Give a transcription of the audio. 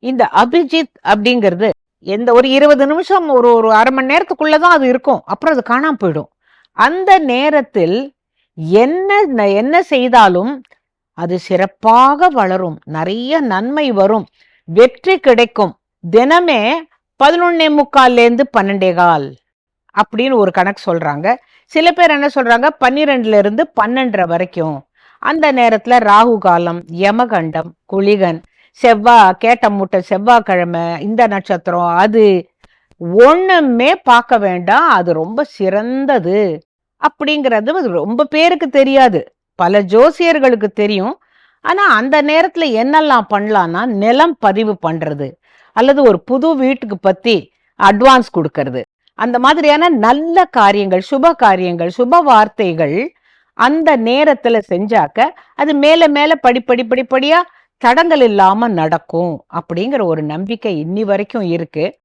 இந்த அபிஜித் அப்படிங்கிறது எந்த ஒரு இருபது நிமிஷம் ஒரு ஒரு அரை மணி நேரத்துக்குள்ளதான் அது இருக்கும். அப்புறம் அது காணாம போயிடும். அந்த நேரத்தில் என்ன ந- என்ன செய்தாலும் அது சிறப்பாக வளரும். நிறைய நன்மை வரும். வெற்றி கிடைக்கும். தினமே பதினொன்னே முக்கால்லேருந்து பன்னெண்டே கால் அப்படின்னு ஒரு கணக்கு சொல்றாங்க. சில பேர் என்ன சொல்றாங்க? பன்னிரெண்டுல இருந்து பன்னெண்டரை வரைக்கும். அந்த நேரத்துல ராகு காலம் யமகண்டம் குளிகன் செவ்வாய் கேட்ட மூட்டை செவ்வாய்க்கிழமை இந்த நட்சத்திரம் அது ஒன்றுமே பார்க்க வேண்டாம் அது ரொம்ப சிறந்தது அப்படிங்கிறது ரொம்ப பேருக்கு தெரியாது. பல ஜோசியர்களுக்கு தெரியும். ஆனால் அந்த நேரத்தில் என்னெல்லாம் பண்ணலான்னா நிலம் பதிவு பண்ணுறது அல்லது ஒரு புது வீட்டுக்கு பற்றி அட்வான்ஸ் கொடுக்கறது. அந்த மாதிரியான நல்ல காரியங்கள் சுப காரியங்கள் சுப வார்த்தைகள் அந்த நேரத்தில் செஞ்சாக்க அது மேலே மேலே படி படிப்படி படிப்படியாக தடங்கள் இல்லாம நடக்கும் அப்படிங்கிற ஒரு நம்பிக்கை இன்னி வரைக்கும் இருக்கு.